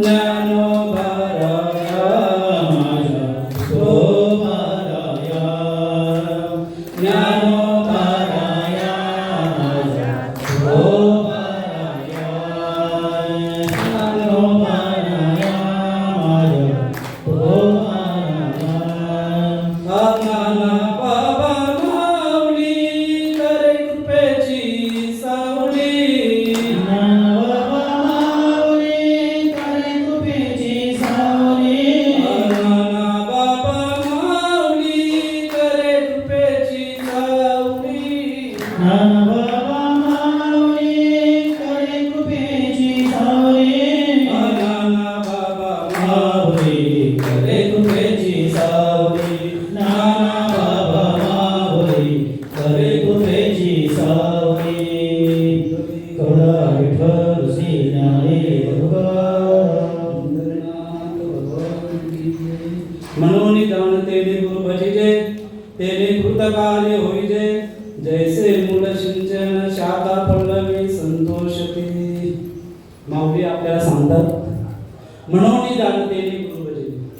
Yeah.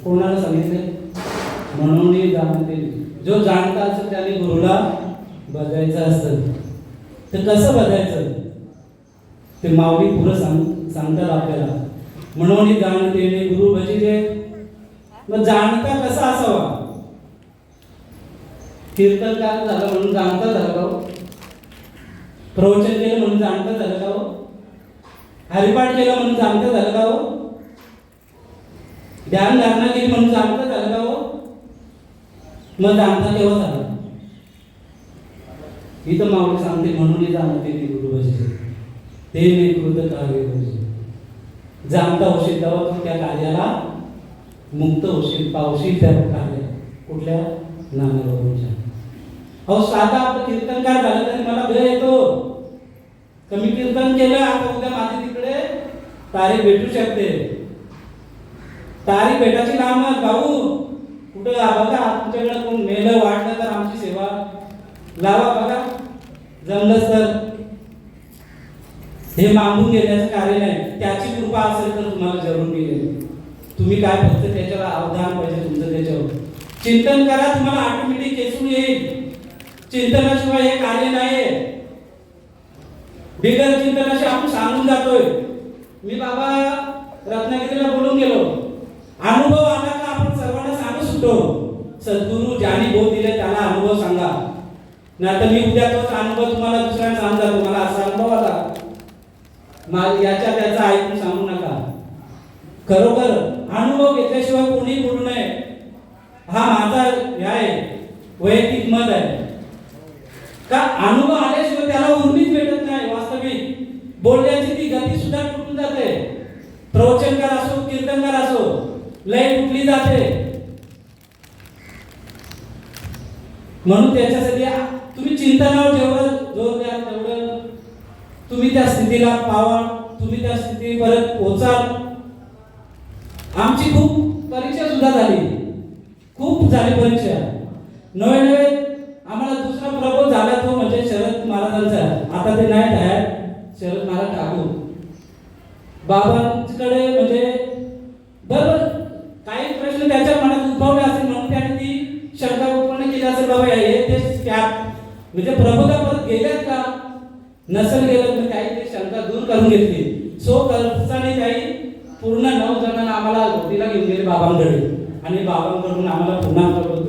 कोणाला सांगितले म्हणून जाणते जो जाणता असतो त्याने गुरुला बजायचं असतं. तर कसं बजायचं? ते माऊली पुरं सांग सांगतात आपल्याला. म्हणून जाणते गुरु ते मग जाणता कसा असावा? कीर्तनकार झालं म्हणून जाणता झालं का हो? प्रवचन केलं म्हणून जाणता झालं का हो? हरिपाठ केलं म्हणून जाणता झालं का हो? ध्यान धारणा केली म्हणून जाणता झालं का हो? मग जाणता केव्हा झालं. इथं माऊली सांगते म्हणून जाणते ती गुरुभाषेचे ते मी कृत कार्य भजे. जाणता होशील तेव्हा तू त्या कार्याला? मुक्त होशील पावशील त्या कार्य कुठल्या? नानाबाबूच्या. अहो साधा आपलं कीर्तनकार झालं तरी मला भय येतो. कमी कीर्तन केलं आता उद्या माझी तिकडे तारीख भेटू शकते. तारीख भेटायची लांब भाऊ. कुठं बघा तुमच्याकडे कोण मेलं वाढलं तर आमची सेवा लावा बघा. जमलंच तर. हे मागून घेण्याचं कार्य नाही त्याची कृपा असेल तर तुम्हाला जरूर मिळेल. तुम्ही काय फक्त त्याच्यावर अवधान पाहिजे तुमचं त्याच्यावर. चिंतन करा तुम्हाला ऑटोमॅटिक खेचून येईल. चिंतनाशिवाय हे कार्य नाही बिगर चिंतनाशी आपण सांगून जातोय. मी बाबा रत्नागिरीला बोलून गेलो. अनुभव आला का आपण सर्वांना सांगू शकतो? सद्गुरू ज्याने बोध दिले त्याला अनुभव सांगा. नाही तर मी उद्या तोच अनुभव तुम्हाला दुसऱ्यांना सांगता. तुम्हाला असा अनुभव आला. मा- याच्या त्याचा ऐकून सांगू नका. खरोखर अनुभव घेतल्याशिवाय कोणी बोलू नये. हा माझा हे आहे. वैयक्तिक मत आहे. का अनुभव आल्याशिवाय त्याला उर्मीच भेटत नाही वास्तविक. बोलण्याची ती गती सुद्धा तुटून जाते. प्रवचनकार असो कीर्तनकार असो लय उठली जाते? म्हणून त्याच्यासाठी तुम्ही चिंतनावर जेवढं जोर द्या तेवढं तुम्ही त्या स्थितीला पावा तुम्ही त्या स्थिती परत पोचाल. आमची खूप परीक्षा सुद्धा झाली. खूप झाली परीक्षा. नवे नवे आम्हाला दुसरा प्रबोध झाला तो म्हणजे शरद महाराजांचा. आता ते नाही आहे शरद महाराज ठाकूर बाबांकडे म्हणजे बरोबर काही प्रश्न त्याच्या मनात उद्भवले असेल म्हणून त्याने ती शंका उत्पन्न केली असेल बाबा हे ते त्यात म्हणजे प्रबोधा परत गेल्यात का? नसेल गेलं तर काही ते शंका दूर करून घेतली. सो कल्पसाने काही पूर्ण नऊ जणांना आम्हाला घोटीला घेऊन गेले बाबांकडे. आणि बाबांकडून आम्हाला पुन्हा प्रबोध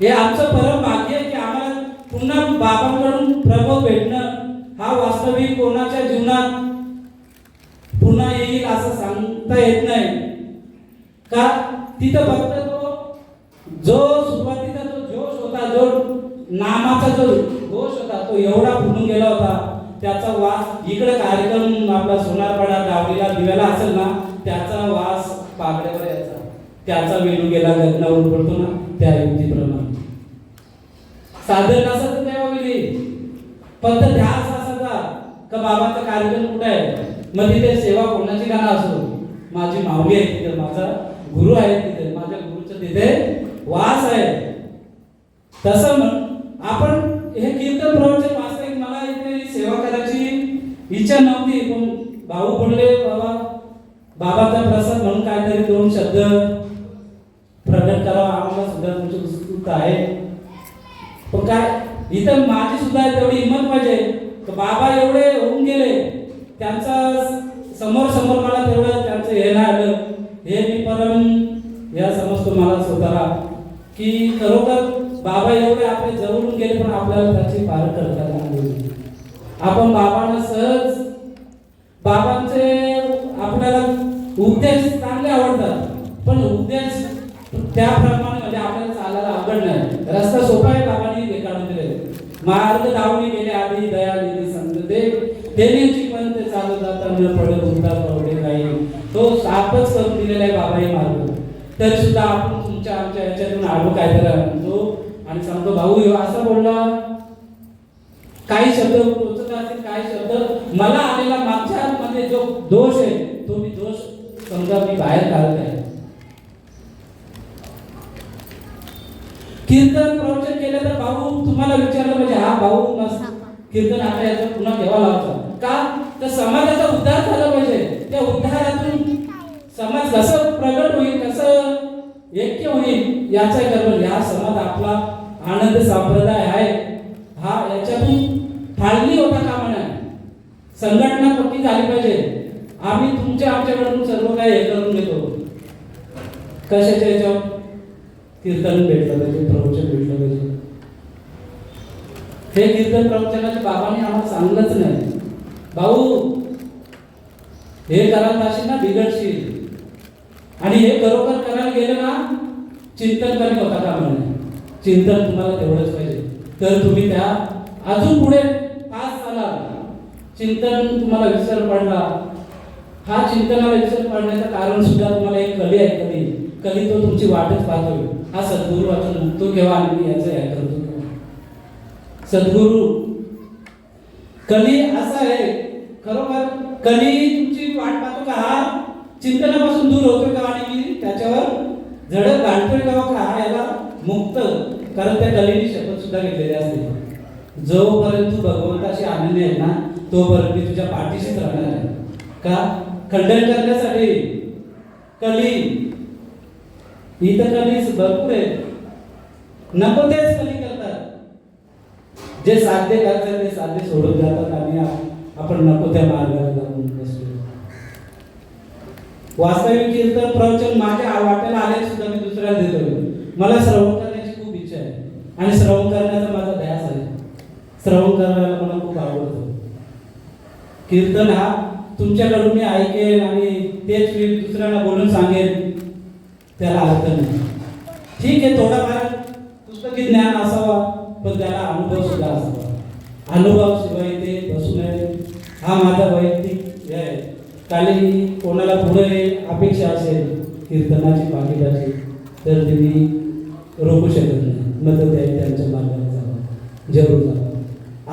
हे आमचं परम भाग्य आहे की आम्हाला पुन्हा बाबांकडून प्रबोध भेटणं हा वास्तविक कोणाच्या जीवनात पुन्हाही असं सांगता येत नाही. का? तिथं फक्त जो सुरुवातीचा जो जोश होता जो नामाचा जो घोष होता तो एवढा फुटून गेला होता त्याचा वास इकडे कार्यक्रम आपला सोनारपाडा डावलीला दिव्याला असेल ना त्याचा वास पागड्यावर यायचा. त्याचा मेनू गेला गगनावर पडतो ना त्या युक्तीप्रमाणे. साधन नसत तेव्हा हो गेली फक्त ध्यास असायचा का बाबाचा कार्यक्रम कुठे आहे? मग तिथे सेवा कोणाची गाणं असो? माझी माऊली आहे तिथे माझा गुरु आहे तिथे माझ्या गुरुचं तिथे वास आहे तसं म्हण आपण हे कीर्तन प्रवचन वास्तविक मला इथे सेवा करायची इच्छा नव्हती पण भाऊ बोलले बाबा बाबाचा प्रसाद म्हणून काहीतरी दोन शब्द प्रकट करावा आम्हाला सुद्धा तुमची उत्सुकता आहे. पण काय इथं माझी सुद्धा तेवढी हिंमत पाहिजे. तर बाबा एवढे होऊन गेले त्यांचा समोर समोर मला तेवढं त्यांचं हे नाही आलं. हे मी परम या समजतो मला स्वतःला की खरोखर बाबा एवढे आपले जवळून गेले पण आपल्याला त्याची फार करता आपण बाबांना सहज बाबांचे आपल्याला उपदेश चांगले आवडतात पण उपदेश त्याप्रमाणे म्हणजे आपल्याला चालायला आवड नाही. रस्ता सोपा आहे बाबांनी रेखाडून काढून दिले मार्ग दावणी गेले आधी दया दिली संत ते देण्याची पण ते चालत जाता पडत उठता पडले नाही तो सापच करून दिलेला आहे बाबा हे मार्ग. तरी सुद्धा आपण तुमच्या आमच्या याच्यातून आलो काहीतरी म्हणतो? आणि सांगतो भाऊ ह्यो असं बोलला काही शब्द टोचत असतील काही शब्द मला आलेला मागच्या मध्ये जो दोष आहे तो मी दोष समजा मी बाहेर काढत आहे. कीर्तन प्रवचन केलं तर भाऊ तुम्हाला विचारलं म्हणजे हा भाऊ मस्त. कीर्तन आता याचा पुन्हा केव्हा लागतो का? तर समाजाचा उद्धार झाला पाहिजे. त्या उद्धारातून समाज कसं प्रगट होईल ऐक्य होईल याचा गर्व या समाज आपला आनंद संप्रदाय आहे. हा याच्यातून फाळली होता कामा नाही संघटना पक्की झाली पाहिजे. आम्ही तुमच्या आमच्याकडून सर्व काही हे करून घेतो. कशाच्या याच्यावर? कीर्तन भेटलं पाहिजे प्रवचन भेटलं पाहिजे. हे कीर्तन प्रवचनाच्या बाबांनी आम्हाला सांगलंच नाही. भाऊ हे करायला असेल ना बिघडशील. आणि हे खरोखर करायला गेलं ना चिंतन कमी होता का म्हणे चिंतन तुम्हाला तेवढंच पाहिजे. तर तुम्ही त्या अजून पुढे पास झाला चिंतन तुम्हाला विसर पडला. हा चिंतनाला विसर पडण्याचं कारण सुद्धा तुम्हाला एक कली आहे कली कधी तो तुमची वाटच पाहतोय. हा सद्गुरू वाचून तो केव्हा आणि मी याचं हे करतो सद्गुरू कली असा आहे. खरोखर कली तुमची वाट पाहतो का? हा चिंतनापासून दूर होतो का? आणि मी त्याच्यावर झडप घालतोय का का हा याला मुक्त कारण त्या कलेने शपथ सुद्धा घेतलेली असते. जोपर्यंत तू भगवंताशी आनंदी आहे ना तोपर्यंत मी तुझ्या पाठीशीच राहणार आहे. का? खंडन करण्यासाठी. कली. इथं कली भरपूर आहे नको तेच कली करतात. जे साध्य करतात ते साध्य सोडून जातात आणि आपण नको त्या मार्गाला जाऊन बसतो वास्तविक कीर्तन प्रवचन माझ्या वाट्याला आले सुद्धा मी दुसऱ्याला देतो. मला श्रवण करण्याची खूप इच्छा आहे. आणि श्रवण करण्याचा माझा ध्यास आहे. श्रवण करायला मला खूप आवडतं. कीर्तन हा तुमच्याकडून मी ऐकेन आणि तेच मी दुसऱ्याला बोलून सांगेन. त्याला अर्थ नाही. ठीक आहे थोडाफार पुस्तकी ज्ञान असावा पण त्याला अनुभव सुद्धा असावा. अनुभव शिवाय ते बसू नये. हा माझा वैयक्तिक काली कोणाला पुढे अपेक्षा असेल कीर्तनाची पाकिटाची तर ते रोखू शकत नाही. मदत आहे त्यांच्या मार्गाने जावं. जरूर जावं.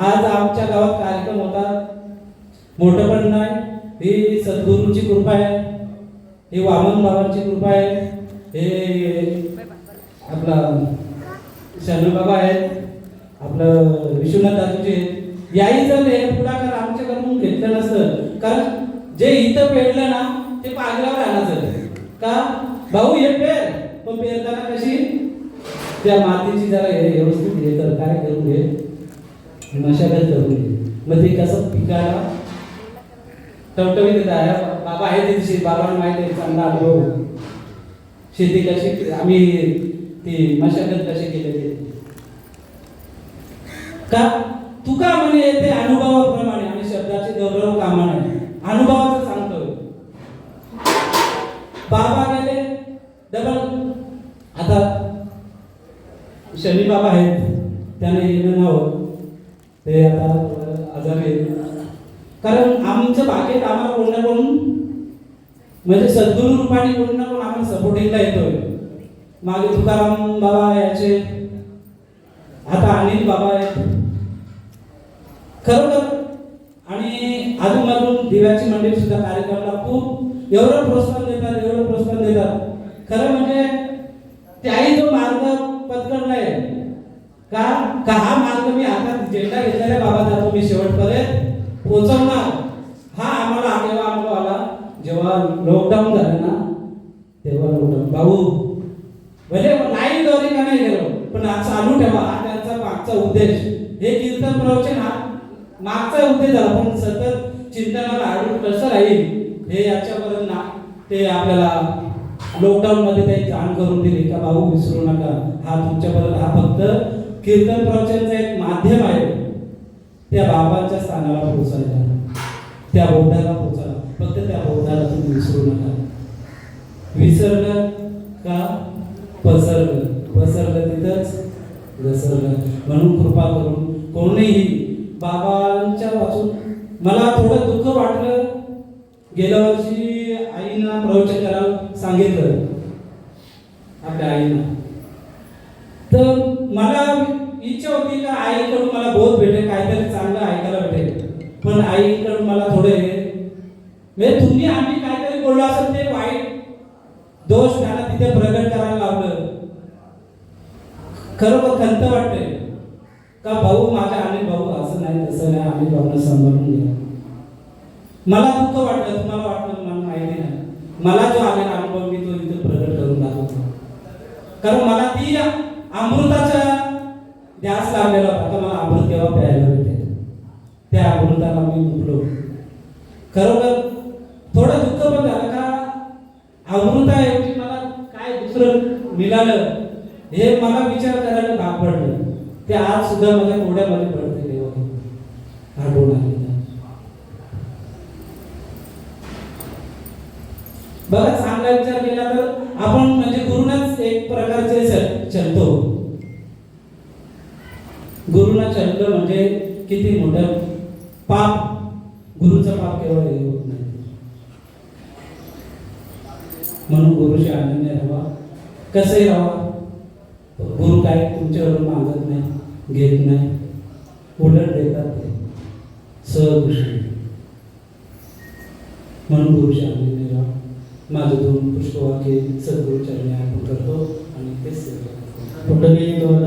आज आमच्या गावात कार्यक्रम होता. मोठं पण नाही. ही सद्गुरूंची कृपा आहे. ही वामन बाबांची कृपा आहे. हे आपला शनू बाबा आहेत. आपलं विश्वनाथ दादूचे याही जर हे पुढाकार आमच्याकडून घेतलं नसतं कारण जे इथं पेरलं ना ते पागलावर आणायचं का? भाऊ हे पेर. पण पेरताना कशी? त्या मातीची जरा हे व्यवस्थित हे तर काय करू घे. मशागत करून घे. मग ते कसं पिकाला? टवटवीत येत आहे. बाबा आहे ते दिवशी. बाबांना माहिती आहे चांगला अनुभव. शेती कशी आम्ही ती मशागत कशी केलेली का? तुका म्हणे ते अनुभवाप्रमाणे आणि शब्दाचे गौरव कामाने अनुभवाचं सांगतो. बाबा गेले डबल. आता शनी बाबा आहेत त्याने येणं नाव. ते आता आजारी कारण आमचं बागेत आम्हाला कोण ना कोण? म्हणजे सद्गुरू रूपाने कोण ना कोण आम्हाला सपोर्टिंगला येतोय. मागे तुकाराम बाबा याचे आता अनिल बाबा आहेत. खरोखर आणि अधूनमधून दिव्याची मंडळी सुद्धा कार्यक्रमाला खूप एवढं प्रोत्साहन देतात एवढं प्रोत्साहन देतात. खरं म्हणजे त्याही जो मार्ग पत्करलाय का का हा मार्ग मी आता झेंडा घेतलेल्या बाबा जातो मी शेवटपर्यंत पोहोचवणार. हा आम्हाला तेव्हा अनुभव आला. जेव्हा लॉकडाऊन झालं ना तेव्हा लॉकडाऊन भाऊ भले नाही दोरी का नाही गेलो? पण आज चालू ठेवा हा त्यांचा मागचा उद्देश. हे कीर्तन प्रवचन हा मागचा उद्देश झाला पण सतत चिंतनाला आडून कसं राहील हे याच्यापर्यंत ना ते आपल्याला लॉकडाऊन मध्ये जाण करून दिले का भाऊ विसरू नका. हा तुमच्यापर्यंत हा फक्त कीर्तन प्रवचनचं एक माध्यम आहे. त्या बाबांच्या स्थानाला पोहोचायला. त्या बौद्धाला पोहोचायला. फक्त त्या बौद्धाला तुम्ही विसरू नका. विसरलं का? पसरलं. पसरलं तिथंच. घसरलं. म्हणून कृपा करून कोणीही बाबा वाचून मला थोडं दुःख वाटलं गेल्या वर्षी आईना प्रवचन करायला सांगितलं. आपल्या आईनं. तर मला इच्छा होती का आईकडून मला बोध भेटेल काहीतरी चांगलं ऐकायला भेटेल. पण आईकडून मला थोडे म्हणजे तुम्ही आम्ही काहीतरी बोललो असं ते वाईट दोष त्याला तिथे प्रगट करायला लावलं. खरोखर खंत वाटते का भाऊ माझ्या आणि भाऊ असं नाही तसं नाही आम्ही भाऊना सांभाळून घ्या मला दुःख वाटलं तुम्हाला वाटलं मला माहिती नाही. मला जो आलेला अनुभव मी तो इथे प्रगट करून दाखवतो. कारण मला ती अमृताचा ध्यास लागलेला होता मला अमृत केव्हा प्यायला भेटेल? त्या अमृताला मी मुकलो खरोखर थोडं दुःख पण झालं का अमृताऐवजी मला काय दुसरं मिळालं हे मला विचार करायला भाग पडलं. ते आज सुद्धा माझ्या कोड्यामध्ये पडते देवा आठवण आली. बघा चांगला विचार केला तर आपण म्हणजे गुरुनाच एक प्रकारचे चलतो गुरुना चलतो म्हणजे किती मोठं पाप. गुरुचं पाप केवळ होत नाही. म्हणून गुरुशी आनंद राहावा कसे राहावा गुरु काय तुमच्याकडून मागत नाही घेत नाही. उलट देतात ते. सहकृष्ण म्हणून गुरुशी आनंद राहा. माझं दोन पुष्पवाक्य सद्गुरू अर्पण करतो आणि तेच सेवा दोन